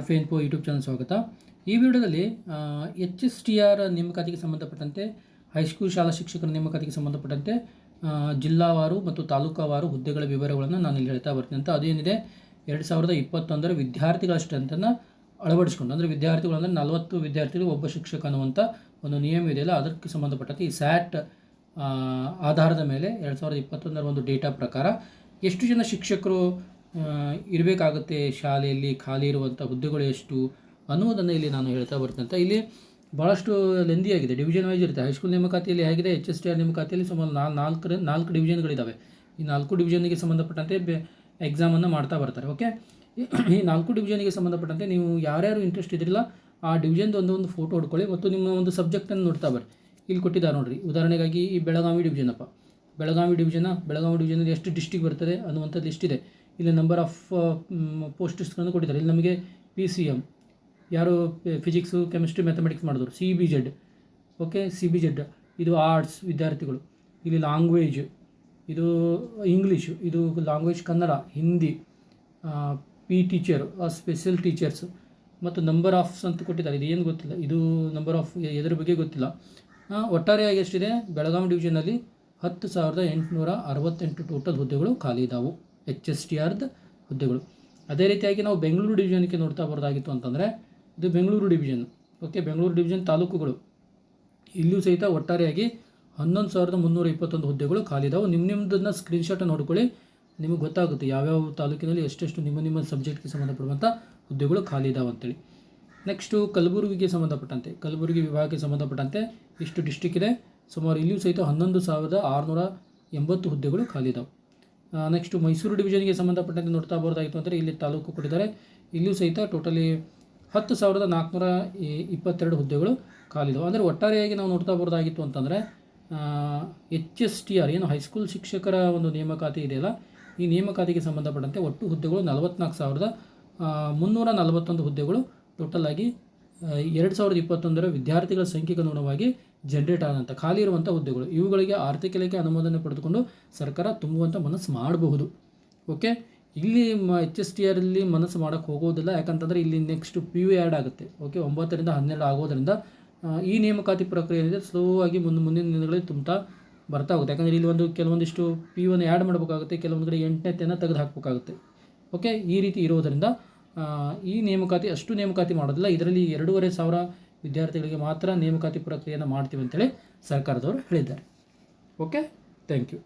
ಆರ್ಫೆ info YouTube channel ಸ್ವಾಗತ. ಈ ವಿಡಿಯೋದಲ್ಲಿ ಎಚ್ ಎಸ್ ಟಿ ಆರ್ ನೇಮಕಾತಿಗೆ ಸಂಬಂಧಪಟ್ಟಂತೆ ಹೈಸ್ಕೂಲ್ ಶಾಲಾ ಶಿಕ್ಷಕರ ನೇಮಕಾತಿಗೆ ಸಂಬಂಧಪಟ್ಟಂತೆ ಜಿಲ್ಲಾವಾರು ಮತ್ತು ತಾಲೂಕಾವಾರು ಹುದ್ದೆಗಳ ವಿವರಗಳನ್ನು ನಾನು ಇಲ್ಲಿ ಹೇಳ್ತಾ ಬರ್ತೀನಿ ಅಂತ. ಅದೇನಿದೆ? ಎರಡು ಸಾವಿರದ ಇಪ್ಪತ್ತೊಂದರ ವಿದ್ಯಾರ್ಥಿಗಳ ಸ್ಟ್ರೆಂತನ್ನು ಅಳವಡಿಸ್ಕೊಂಡು, ಅಂದರೆ ವಿದ್ಯಾರ್ಥಿಗಳು ಅಂದರೆ ನಲವತ್ತು ವಿದ್ಯಾರ್ಥಿಗಳು ಒಬ್ಬ ಶಿಕ್ಷಕ ಅನ್ನುವಂಥ ಒಂದು ನಿಯಮ ಇದೆಯಲ್ಲ ಅದಕ್ಕೆ ಸಂಬಂಧಪಟ್ಟಂತೆ ಈ ಸ್ಯಾಟ್ ಆಧಾರದ ಮೇಲೆ ಎರಡು ಸಾವಿರದ ಇಪ್ಪತ್ತೊಂದರ ಒಂದು ಡೇಟಾ ಪ್ರಕಾರ ಎಷ್ಟು ಜನ ಶಿಕ್ಷಕರು ಇರಬೇಕಾಗುತ್ತೆ ಶಾಲೆಯಲ್ಲಿ ಖಾಲಿ ಇರುವಂಥ ಹುದ್ದೆಗಳು ಎಷ್ಟು ಅನ್ನುವುದನ್ನು ಇಲ್ಲಿ ನಾನು ಹೇಳ್ತಾ ಬರ್ತೀನಿ ಅಂತ. ಇಲ್ಲಿ ಭಾಳಷ್ಟು ಲೆಂದಿಯಾಗಿದೆ ಡಿವಿಷನ್ ವೈಸ್ ಇರುತ್ತೆ. ಹೈಸ್ಕೂಲ್ ನೇಮಕಾತಿಯಲ್ಲಿ ಹೇಗಿದೆ ಎಚ್ ಎಸ್ ಟಿ ಆರ್ ನೇಮಕಾತಿಯಲ್ಲಿ ಸುಮಾರು ನಾಲ್ ನಾಲ್ಕು ನಾಲ್ಕು ಡಿವಿಷನ್ಗಳಿದ್ದಾವೆ ಈ ನಾಲ್ಕು ಡಿವಿಷನ್ಗೆ ಸಂಬಂಧಪಟ್ಟಂತೆ ಬೆ ಎಕ್ಸಾಮನ್ನು ಮಾಡ್ತಾ ಬರ್ತಾರೆ. ಓಕೆ ಈ ನಾಲ್ಕು ಡಿವಿಷನ್ಗೆ ಸಂಬಂಧಪಟ್ಟಂತೆ ನೀವು ಯಾರ್ಯಾರು ಇಂಟ್ರೆಸ್ಟ್ ಇದ್ರಿಲ್ಲ, ಆ ಡಿವಿಷನ್ದು ಒಂದು ಒಂದು ಫೋಟೋ ಹೊಡ್ಕೊಳ್ಳಿ ಮತ್ತು ನಿಮ್ಮ ಒಂದು ಸಬ್ಜೆಕ್ಟನ್ನು ನೋಡ್ತಾ ಬರ್ರಿ. ಇಲ್ಲಿ ಕೊಟ್ಟಿದ್ದಾರೆ ನೋಡಿರಿ. ಉದಾಹರಣೆಗಾಗಿ ಈ ಬೆಳಗಾವಿ ಡಿವಿಷನ್ ಅಪ್ಪ. ಬೆಳಗಾವಿ ಡಿವಿಷನ ಬೆಳಗಾವಿ ಡಿವಿಷನಲ್ಲಿ ಎಷ್ಟು ಡಿಸ್ಟಿಕ್ ಬರ್ತದೆ ಅನ್ನುವಂಥದ್ದು ಇದೆ. ಇಲ್ಲಿ ನಂಬರ್ ಆಫ್ ಪೋಸ್ಟಿಸ್ಟ್ಗಳನ್ನು ಕೊಟ್ಟಿದ್ದಾರೆ. ಇಲ್ಲಿ ನಮಗೆ ಪಿ ಸಿ ಎಂ ಯಾರು ಫಿಸಿಕ್ಸು ಕೆಮಿಸ್ಟ್ರಿ ಮ್ಯಾಥಮೆಟಿಕ್ಸ್ ಮಾಡಿದ್ರು? C B Z okay C B Z ಇದು ಆರ್ಟ್ಸ್ ವಿದ್ಯಾರ್ಥಿಗಳು. ಇಲ್ಲಿ ಲಾಂಗ್ವೇಜ್ ಇದು ಇಂಗ್ಲೀಷು ಇದು language Kannada Hindi P teacher special teachers ಮತ್ತು ನಂಬರ್ ಆಫ್ಸ್ ಅಂತ ಕೊಟ್ಟಿದ್ದಾರೆ. ಇದು ಏನು ಗೊತ್ತಿಲ್ಲ? ಇದು ನಂಬರ್ ಆಫ್ ಎದ್ರ ಬಗ್ಗೆ ಗೊತ್ತಿಲ್ಲ. ಒಟ್ಟಾರೆಯಾಗಿ ಎಷ್ಟಿದೆ? ಬೆಳಗಾವಿ ಡಿವಿಷನಲ್ಲಿ ಹತ್ತು ಸಾವಿರದ ಎಂಟುನೂರ ಅರವತ್ತೆಂಟು ಟೋಟಲ್ ಹುದ್ದೆಗಳು ಖಾಲಿ ಇದ್ದಾವೆ ಎಚ್ ಎಸ್ ಟಿ ಆರ್ದ ಹುದ್ದೆಗಳು. ಅದೇ ರೀತಿಯಾಗಿ ನಾವು ಬೆಂಗಳೂರು ಡಿವಿಷನ್ಗೆ ನೋಡ್ತಾ ಬರೋದಾಗಿತ್ತು ಅಂತಂದರೆ, ಇದು Bengaluru division. Okay, Bengaluru division ತಾಲೂಕುಗಳು. ಇಲ್ಲೂ ಸಹಿತ ಒಟ್ಟಾರೆಯಾಗಿ ಹನ್ನೊಂದು ಸಾವಿರದ ಮುನ್ನೂರ ಇಪ್ಪತ್ತೊಂದು ಹುದ್ದೆಗಳು ಖಾಲಿ ಇದಾವೆ ನಿಮ್ಮ ನಿಮ್ಮದನ್ನು ಸ್ಕ್ರೀನ್ಶಾಟ್ ನೋಡ್ಕೊಳ್ಳಿ. ನಿಮಗೆ ಗೊತ್ತಾಗುತ್ತೆ ಯಾವ್ಯಾವ ತಾಲೂಕಿನಲ್ಲಿ ಎಷ್ಟೆಷ್ಟು ನಿಮ್ಮ ನಿಮ್ಮ ಸಬ್ಜೆಕ್ಟ್ಗೆ ಸಂಬಂಧಪಡುವಂಥ ಹುದ್ದೆಗಳು ಖಾಲಿ ಇದಾವೆ ಅಂತೇಳಿ. ನೆಕ್ಸ್ಟು ಕಲಬುರಗಿಗೆ ಸಂಬಂಧಪಟ್ಟಂತೆ. ಕಲಬುರಗಿ ವಿಭಾಗಕ್ಕೆ ಸಂಬಂಧಪಟ್ಟಂತೆ ಇಷ್ಟು ಡಿಸ್ಟಿಕ್ ಇದೆ. ಸುಮಾರು ಇಲ್ಲಿಯೂ ಸಹಿತ ಹನ್ನೊಂದು ಸಾವಿರದ ಆರುನೂರ ಎಂಬತ್ತು ಹುದ್ದೆಗಳು ಖಾಲಿ ಇದಾವೆ ನೆಕ್ಸ್ಟು ಮೈಸೂರು ಡಿವಿಷನ್ಗೆ ಸಂಬಂಧಪಟ್ಟಂತೆ ನೋಡ್ತಾ ಬರೋದಾಗಿತ್ತು ಅಂದರೆ ಇಲ್ಲಿ ತಾಲೂಕು ಕೊಟ್ಟಿದ್ದಾರೆ. ಇಲ್ಲಿಯೂ ಸಹಿತ ಟೋಟಲಿ ಹತ್ತು ಸಾವಿರದ ನಾಲ್ಕುನೂರ ಇಪ್ಪತ್ತೆರಡು ಹುದ್ದೆಗಳು ಖಾಲಿದವು ಅಂದರೆ ಒಟ್ಟಾರೆಯಾಗಿ ನಾವು ನೋಡ್ತಾ ಬರೋದಾಗಿತ್ತು ಅಂತಂದರೆ ಎಚ್ ಎಸ್ ಟಿ ಆರ್ ಏನು ಹೈಸ್ಕೂಲ್ ಶಿಕ್ಷಕರ ಒಂದು ನೇಮಕಾತಿ ಇದೆಯಲ್ಲ, ಈ ನೇಮಕಾತಿಗೆ ಸಂಬಂಧಪಟ್ಟಂತೆ ಒಟ್ಟು ಹುದ್ದೆಗಳು ನಲವತ್ನಾಲ್ಕು ಸಾವಿರದ ಮುನ್ನೂರ ನಲವತ್ತೊಂದು ಹುದ್ದೆಗಳು ಟೋಟಲ್ ಆಗಿ ಎರಡು ಸಾವಿರದ ಇಪ್ಪತ್ತೊಂದರ ವಿದ್ಯಾರ್ಥಿಗಳ ಸಂಖ್ಯೆಗೆ ಅನುಗುಣವಾಗಿ ಜನರೇಟ್ ಆದಂಥ ಖಾಲಿ ಇರುವಂಥ ಹುದ್ದೆಗಳು. ಇವುಗಳಿಗೆ ಆರ್ಥಿಕ ಇಲಾಖೆ ಅನುಮೋದನೆ ಪಡೆದುಕೊಂಡು ಸರ್ಕಾರ ತುಂಬುವಂಥ ಮನಸ್ಸು ಮಾಡಬಹುದು. ಓಕೆ ಇಲ್ಲಿ ಮ ಎಚ್ ಎಸ್ ಟಿ ಆರಲ್ಲಿ ಮನಸ್ಸು ಮಾಡೋಕ್ಕೆ ಹೋಗೋದಿಲ್ಲ ಯಾಕಂತಂದರೆ ಇಲ್ಲಿ ನೆಕ್ಸ್ಟ್ ಪಿ ಯು ಆ್ಯಡ್ ಆಗುತ್ತೆ. ಓಕೆ ಒಂಬತ್ತರಿಂದ ಹನ್ನೆರಡು ಆಗೋದರಿಂದ ಈ ನೇಮಕಾತಿ ಪ್ರಕ್ರಿಯೆ ಏನಿದೆ ಸ್ಲೋ ಆಗಿ ಮುಂದೆ, ಮುಂದಿನ ದಿನಗಳಲ್ಲಿ ತುಂಬ್ತಾ ಬರ್ತಾ ಹೋಗುತ್ತೆ. ಯಾಕಂದರೆ ಇಲ್ಲಿ ಒಂದು ಕೆಲವೊಂದಿಷ್ಟು ಪಿ ಯುವನ್ನು ಆ್ಯಡ್ ಮಾಡಬೇಕಾಗುತ್ತೆ. ಕೆಲವೊಂದು ಕಡೆ ಎಂಟನೇತೆಯನ್ನು ತೆಗೆದು ಹಾಕಬೇಕಾಗುತ್ತೆ. ಓಕೆ ಈ ರೀತಿ ಇರೋದರಿಂದ ಈ ನೇಮಕಾತಿ ಅಷ್ಟು ನೇಮಕಾತಿ ಮಾಡೋದಿಲ್ಲ. ಇದರಲ್ಲಿ ಎರಡೂವರೆ ಸಾವಿರ ವಿದ್ಯಾರ್ಥಿಗಳಿಗೆ ಮಾತ್ರ ನೇಮಕಾತಿ ಪ್ರಕ್ರಿಯೆಯನ್ನು ಮಾಡ್ತೀವಿ ಅಂತೇಳಿ ಸರ್ಕಾರದವರು ಹೇಳಿದ್ದಾರೆ. Okay thank you